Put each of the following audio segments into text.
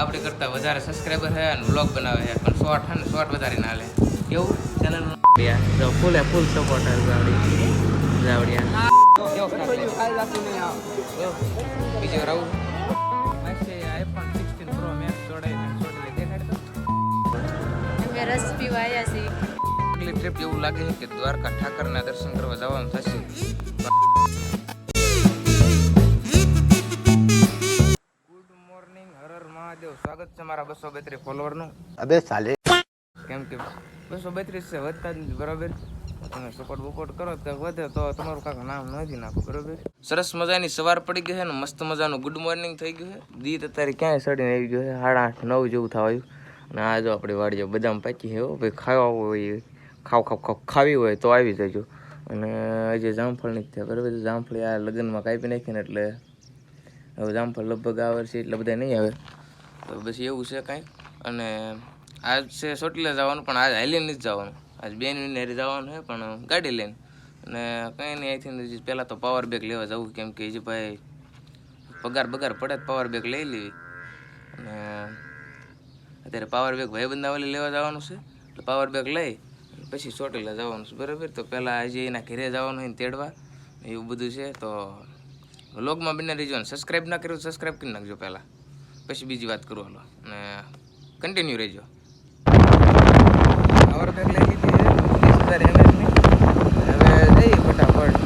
આપણે કરતા વધારે સબસ્ક્રાઈબર છે અને વ્લોગ બનાવે છે પણ શોર્ટ છે ને શોર્ટ વધારે ના લે. કેવું? ચેનલ જો ફૂલ એ ફૂલ સપોર્ટ જાવડી. જાવડિયા. બીજો રાવું આઈફોન સિક્સટીન પ્રો મેક્સ જોડાઈને દેખાડતો અમે રસ પીવા આવ્યા છીએ. આગલી ટ્રીપ એવું લાગે છે કે દ્વારકા ઠાકરના દર્શન કરવા જવાનું થશે. સ્વાગત છે મારા બસો બેત્રીસ ફોલોવરનું અબે સાલે. કેમ કે બસો બેત્રીસ છે વધતા જ બરાબર? તમે સપોર્ટ બપોર્ટ કરો તો વધે તો તમારું કાંઈ નામ નથી નાખો બરાબર? સરસ મજાની સવાર પડી ગઈ છે ને મસ્ત મજાનું ગુડ મોર્નિંગ થઈ ગયું છે. દીત અત્યારે ક્યાંય સડીને આવી ગયું છે? સાડા આઠ નવ જેવું થવાયું અને આ જો આપણે વાડીએ બદામ પાકી છે ભાઈ ખાવા હોય ખાવ ખાવ ખાવ ખાવી હોય તો આવી જજો. અને આજે જામફળની જ થયા બરાબર? જામફળી આ લગ્નમાં કાપી નાખીને એટલે હવે જામફળ લગભગ આ વર્ષે એટલે બધા નહીં આવે. તો બસ એવું છે કાંઈ. અને આજ છે ચોટીલા જવાનું, પણ આજ હાલીને નથી જવાનું. આજ બેન વિનેરી જવાનું છે, પણ ગાડી લઈને. અને કંઈ નહીં, અહીંથી પહેલાં તો પાવર બેગ લેવા જવું, કેમ કે હજી ભાઈ પગાર બગાર પડે તો પાવર બેગ લઈ લેવી. અને અત્યારે પાવર બેગ ભાઈબંધાવાલી લેવા જવાનું છે, એટલે પાવર બેગ લઈ પછી ચોટીલા જવાનું છે. બરાબર? તો પહેલાં આજે એના ઘરે જવાનું હોય ને તેડવા એવું બધું છે. તો વ્લોગમાં બને રહીજો સબસ્ક્રાઈબ ના કર્યું સબસ્ક્રાઈબ કરી નાખજો પહેલાં. પછી બીજી વાત કરું હાલો. અને કન્ટિન્યુ રહેજો. પાવર બેગ લઈ લીધી છે હજાર એમએચની હવે જઈએ ફટાફટ.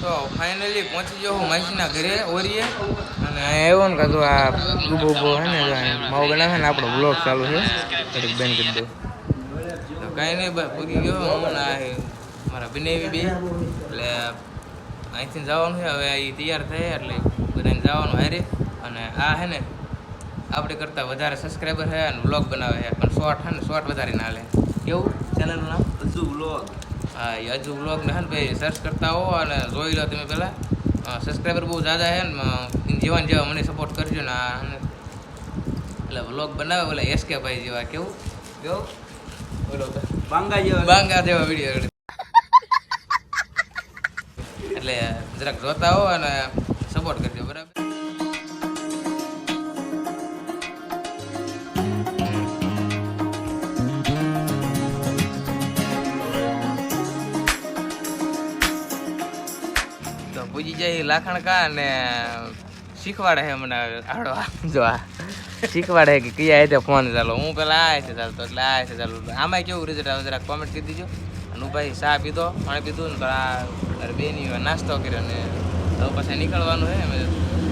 તો ફાઇનલી પહોંચી ગયો હું માસીના ઘરે ઓરીએ. અને એવો ને કાં આ ઊભો હે ને માવો બનાવે ને આપણો બ્લોગ ચાલુ છે. થોડીક બેન કરી દઉં. તો કાંઈ નહીં ભાઈ પૂરી ગયો હમણાં ના મારા બિનેવી બે એટલે અહીંથી જવાનું છે હવે એ તૈયાર થાય એટલે બધાને જવાનું હારે. અને આ હે ને આપણે કરતાં વધારે સબસ્ક્રાઈબર છે અને વ્લોગ બનાવે છે પણ શોર્ટ છે ને શોર્ટ વધારે ના લે. કેવું? ચેનલનું નામ? અજુ વ્લોગ હા એ અજુ વ્લોગ ને હે ને ભાઈ સર્ચ કરતા હો અને જોઈ લો તમે પહેલાં. સબસ્ક્રાઈબર બહુ જ્યાદા છે ને અ, જેવા મને સપોર્ટ કરજો ને આ ને. એટલે વ્લોગ બનાવે ઓલા એસકે ભાઈ જેવા કેવું? કેવું? બોલો બાંગા જેવા. બાંગા જેવા વીડિયો એટલે જરાક જોતા હો અને સપોર્ટ કરજો બરાબર? તો પૂજી જાય લાખણકા અને શીખવાડે છે મને આવડો જો આ. શીખવાડે કે કયા રીતે ફોન ચાલો. હું પેલા આ છે ચાલતો એટલે આ છે ચાલુ આમાં કેવું રિઝલ્ટ આવે? કોમેન્ટ કરી દીજો. અને ભાઈ ચા પીધો, પાણી પીધું ને આ અરે બેની નાસ્તો કર્યો ને હવે પછી નીકળવાનું છે અમે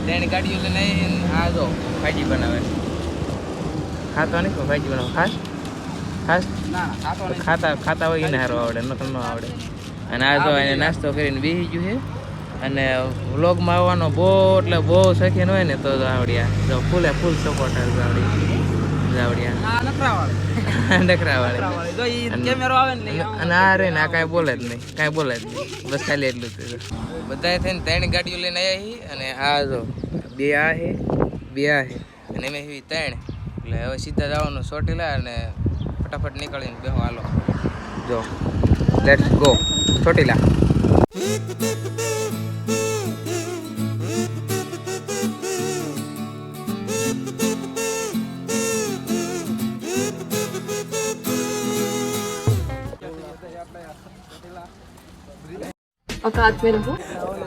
ત્રણ ગાડીઓ લઈને આ જો ભાજી બનાવે ખાતો નહીં ભાજી બનાવો? ખાસ? ખાસ? ખાતા ખાતા હોય એને સારું આવડે? નકલ ન આવડે. અને આ જો એને નાસ્તો કરીને બેસી ગયું છે અને વ્લોગમાં આવવાનો બહુ એટલે બહુ શખીન હોય ને તો આવડ્યા જો ફૂલે ફૂલ સપોર્ટ જાવડી જાવડિયા નખરા વાળી અને આ રે આ કાંઈ બોલે જ નહીં કાંઈ બોલે જ નહીં બસ ખાલી એટલું જ બધાએ થઈને ત્રણ ગાડીઓ લઈને આવ્યા અને આ જો બે આ છે બે આ છે અને એમાં એવી ત્રણ. એટલે હવે સીધા જવાનું ચોટીલા અને ફટાફટ નીકળીને બેહો હાલો. જો લેટ્સ ગો ચોટીલા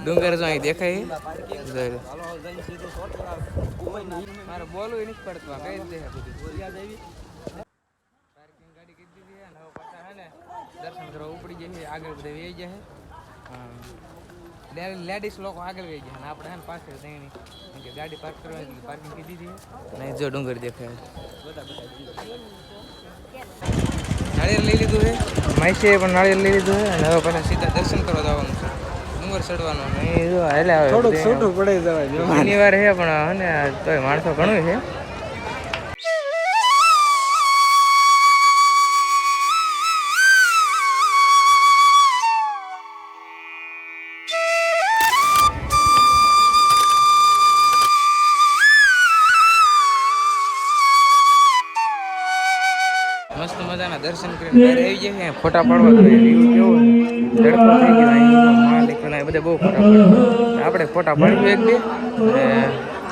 ડુંગર જો અહીં દેખાય. જોઈ મારે બોલવું નહીં પડતું આ કઈ દેખાય પાર્કિંગ ગાડી કરી દીધી અને હવે પાછા હે ને દર્શન કરવા ઉપડી જાય આગળ બધે વહી જાય લેડીઝ લોકો આગળ વહી જાય આપણે હે ને પાછળ જઈને કે ગાડી પાર્ક કરવાની પાર્કિંગ કરી દીધી નહીં જો ડુંગર દેખાય. નાળિયેર લઈ લીધું છે. માઇસે પણ નાળિયેર લઈ લીધું છે અને હવે પાછા સીધા દર્શન કરવા જવાનું છે. ડુંગર ચડવાનો. ને એ જો હાલે આવે થોડુંક છૂટું પડે ઘણી વાર છે પણ હે તોય માણસો ઘણું છે. દર્શન કરીને ઘરે આવી જાય ફોટા પાડવા તો વ્યૂ કેવો થઈ ગયો અહીં માલિક બધા બહુ ફોટા પાડે. આપણે ફોટા પાડ્યું એક બે.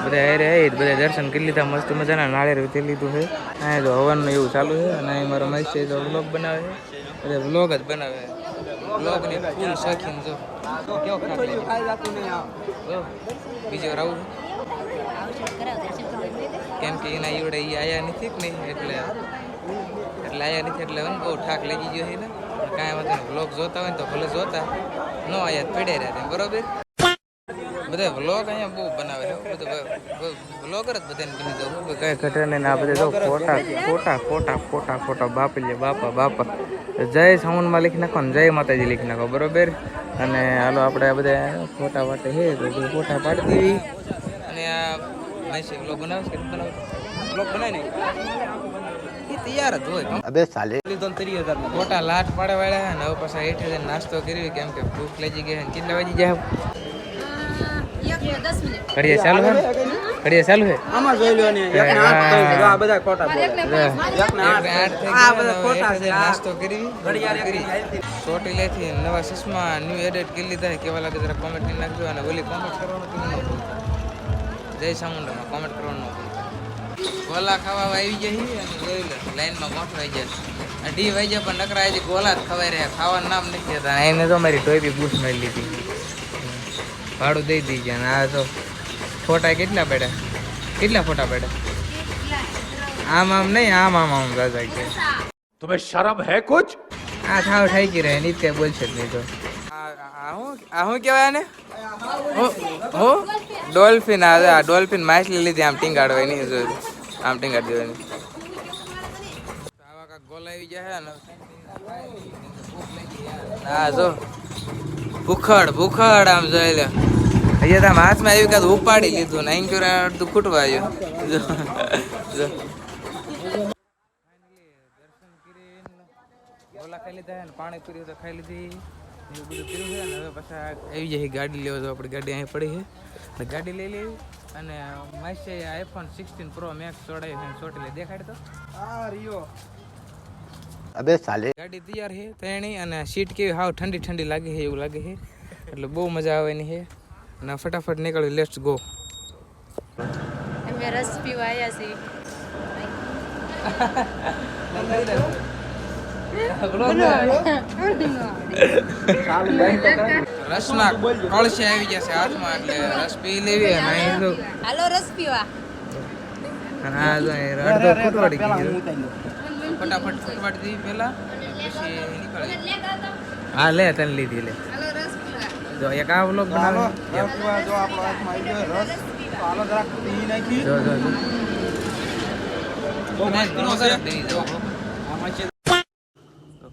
બધા હારે આવી બધા દર્શન કરી લીધા મસ્ત મજાના નાળેર વીતી લીધું છે. અહીંયા તો હવનનું એવું ચાલુ છે. અને અહીં મારો મસ્ત છે વ્લોગ બનાવે છે. બધા વ્લોગ જ બનાવે વ્લોગની ફૂલ શોખીન જો. કેવો ખાક લાગે? જો, બીજો રાવું કેમ કે એના ઈવડે ઈ આયા નથી કે નહીં? એટલે એટલે આવ્યા નથી એટલે બહુ ઠાક લાગી ગયો છે ને. કાંઈ વાંધો વ્લોગ જોતા હોય ને તો ભલે જોતા. ન આવ્યા પડે રહ્યા બરોબર? બધા વ્લોગ અહીંયા બહુ બનાવે છે બધું વ્લોગર જ બધાને બની જવું કઈ ઘટના નહીં આ બધા જો ફોટા ફોટા ફોટા ફોટા ફોટા બાપલીએ બાપા બાપા. જય સાઉન્ડમાં લખી નાખો ને જય માતાજી લખી નાખો બરોબર? અને હાલો આપણે આ બધા ફોટા વાટે છે બધું ફોટા પાડી દેવી. અને આ માસી વ્લોગ બનાવશે વ્લોગ બનાવી તૈયાર જ હોય. અબે સાલે. ફોટા લાટ પાડે વાળા ને હવે પાછા હેઠે જઈને નાસ્તો કર્યો કેમ કે ભૂખ લાગી ગઈ છે ને કેટલા વાગી જાય ઘડિયા ચાલુ હે ઘડિયા ચાલુ છે? આમાં જોઈ લો ને એક ને આઠ આ બધા ખોટા બોલે. એક ને આઠ આ ગયા બધા ખોટા છે. નાસ્તો આ નાસ્તો કરી કરી ચોટીલેથી નવા ચશ્મા ન્યૂ એડિટ કરી લીધા છે કેવા લાગે જરા કોમેન્ટ કરી નાખજો અને ઓલી કોમેન્ટ કરવાનું ન ભૂલતા? જય ચામુંડામાં કોમેન્ટ કરવાનું ન ભૂલતા. ગોલા ખાવા આવી જઈ અને જોઈ લે લાઈનમાં ગોઠવાઈ જાય અઢી જાય પણ નકરા ગોલા જ ખવાઈ રહ્યા. ખાવાનું નામ નથી હતા એને તો મારી ટોયબી બૂટ મળી લીધી. ભાડું દઈ દીધી અને આ તો ફોટા કેટલા પડે કેટલા ફોટા પડે આમ આમ નહીં આમ આમ આમ દાદા તમે શરમ હે કુછ? આ થાવ ઠાકી રહે નીત કે બોલશે જ નહીં તો. હું કહેવાય ને હું ડોલ્ફિન, આ ડોલ્ફિન માછલી લીધી, આમ ટીંગાડવાય નહીં આમ ટીંગાડી દેવાની. ભૂખડ ભૂખડ આમ જોઈ લે અહીંયા તો આમ હાથમાં આવી કાંઈ ઉપાડી લીધું ને, અહીં ખૂટવા આવ્યું. જો જો. ગોલા ખાઈ લીધા અને પાણી પૂરી તો ખાઈ લીધી. એવું બધું પાછા આવી જાય ગાડી લેવા તો આપણી ગાડી અહીં પડી છે. અને ગાડી લઈ લેવી અને માસે આઈફોન સિક્સટીન પ્રો મેક્સ ચોડાવી અને ચોટીલે દેખાડી તો આ રિયો અબે સાલે. ગાડી તૈયાર છે તેણી અને સીટ કેવી હાવ ઠંડી ઠંડી લાગે છે એવું લાગે છે. એટલે બહુ મજા આવવાની છે. અને ફટાફટ નીકળ્યું લેટ્સ ગો અમે રસ પીવા આવ્યા છીએ. રસના કળશે આવી જશે હાથમાં એટલે રસ પી લેવી અને હાલો રસ પીવા. ફટાફટ ફટવાડી દીધી પહેલા પછી નીકળી. હા લે તને લીધી લે. જો એક આ વ્લોગ બનાવો. જો આપણો હાથમાં આવી ગયો. રસ હાલો જરાક પી નાખી. જો જો જો બહુ મસ્ત નો છે જો આમાં છે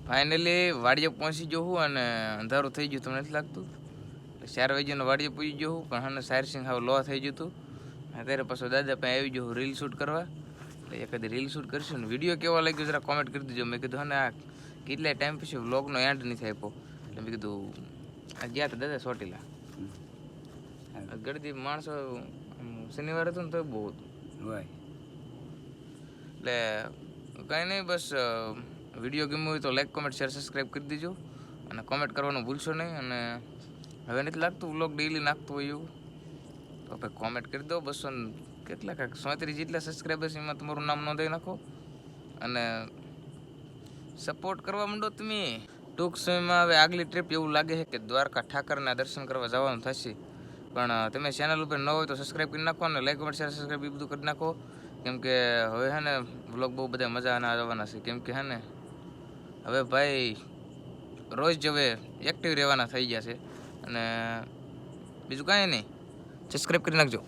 ફાઇનલી વાડીએ પહોંચી ગયો હું અને અંધારું થઈ ગયું તમને નથી લાગતું? એટલે ચાર વાગ્યાનો વાડીએ પહોંચી ગયો હું પણ હા સારસિંગ હાવ લો થઈ ગયું હતું અત્યારે પાછો દાદા પાસે આવી ગયો રીલ શૂટ કરવા. એટલે એકાદી રીલ શૂટ કરશું ને વીડિયો કેવો લાગ્યો જરા કોમેન્ટ કરી દેજો. મેં કીધું હા આ કેટલા ટાઈમ પછી વ્લોગનો એન્ડ નથી આપ્યો. એટલે મેં કીધું આ ગયા હતા દાદા સોટીલા. ગળદી માણસો શનિવાર હતું ને તો બહુ હતું. એટલે કાંઈ નહીં બસ વીડિયો ગમ્યો હોય તો લાઈક કોમેન્ટ શેર સબસ્ક્રાઈબ કરી દેજો. અને કોમેન્ટ કરવાનું ભૂલશો નહીં. અને હવે નથી લાગતું વ્લોગ ડેઈલી નાખતું હોય એવું? તો આપણે કોમેન્ટ કરી દો. બસો કેટલા કાંક? સોત્રીસ જેટલા સબસ્ક્રાઈબર્સ એમાં તમારું નામ નોંધાવી નાખો. અને સપોર્ટ કરવા માંડો તમે. ટૂંક સમયમાં હવે આગલી ટ્રીપ એવું લાગે છે કે દ્વારકા ઠાકરના દર્શન કરવા જવાનું થશે. પણ તમે ચેનલ ઉપર ન હોય તો સબસ્ક્રાઈબ કરી નાખો અને લાઈક કમેન્ટ શેર સબસ્ક્રાઈબ એ બધું કરી નાખો. કેમ કે હવે હે ને વ્લોગ બહુ બધા મજા આના આવવાના છે. કેમ કે હે ને હવે ભાઈ, રોજ જ હવે એક્ટિવ રહેવાના થઈ ગયા છે. અને બીજું કાંઈ નહીં. સબસ્ક્રાઈબ કરી નાખજો.